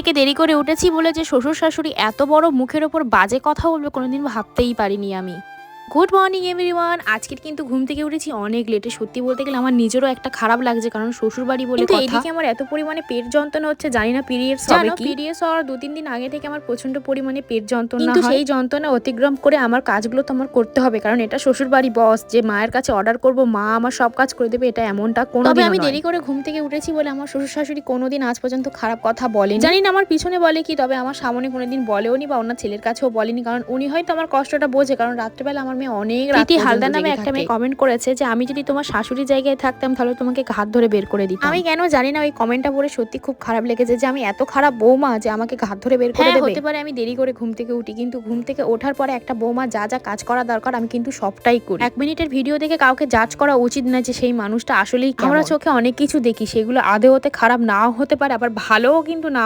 থেকে দেরি করে উঠেছি বলে যে শ্বশুর শাশুড়ি এত বড় মুখের ওপর বাজে কথা বলবে কোনোদিন ভাবতেই পারিনি আমি। গুড মর্নিং এভরিওয়ান আজকে কিন্তু ঘুম থেকে উঠেছি অনেক লেটে সত্যি বলতে গেলে আমার নিজেরও একটা খারাপ লাগছে কারণ শ্বশুর বাড়ি বলে কথা। এদিকে আমার এত পরিমাণে পেট যন্ত্রণা হচ্ছে জানি না পিরিয়ডস হবে কি? পিরিয়ডস হওয়ার দু তিন দিন আগে থেকে আমার প্রচণ্ড পরিমাণে পেট যন্ত্রণা কিন্তু। সেই যন্ত্রণা অতিক্রম করে আমার কাজগুলো তো আমার করতে হবে কারণ এটা শ্বশুর বাড়ি বস যে মায়ের কাছে অর্ডার করব মা আমার সব কাজ করে দেবে এটা এমনটা কোনো তবে আমি দেরি করে ঘুম থেকে উঠেছি বলে আমার শ্বশুর শাশুড়ি কোনোদিন আজ পর্যন্ত খারাপ কথা বলেনি। জানি না আমার পিছনে বলে কি তবে আমার সামনে কোনোদিন বলেওনি বা ওনার ছেলের কাছেও বলেনি কারণ উনি হয়তো আমার কষ্টটা বোঝে কারণ রাত্রেবেলা আমার মেয়ে অনেক রাত প্রীতি হালদার নামে একটা মেয়ে কমেন্ট করেছে যে আমি যদি তোমার শাশুড়ি জায়গায় থাকতাম তাহলে তোমাকে ঘাত ধরে বের করে দিতাম। আমি কেন জানি না ওই কমেন্টটা পড়ে সত্যি খুব খারাপ লেগেছে যে আমি এত খারাপ বৌমা যে আমাকে ঘাত ধরে বের করে হ্যাঁ, দেবে? হতে পারে আমি দেরি করে ঘুম থেকে উঠি কিন্তু ঘুম থেকে ওঠার পরে একটা বৌমা যা যা কাজ করা দরকার আমি কিন্তু সবটাই করি। এক মিনিটের ভিডিও দেখে কাউকে জাজ করা উচিত না যে সেই মানুষটা আসলেই আমরা চোখে অনেক কিছু দেখি সেগুলো আদেও হতে খারাপ নাও হতে পারে আবার ভালোও কিন্তু না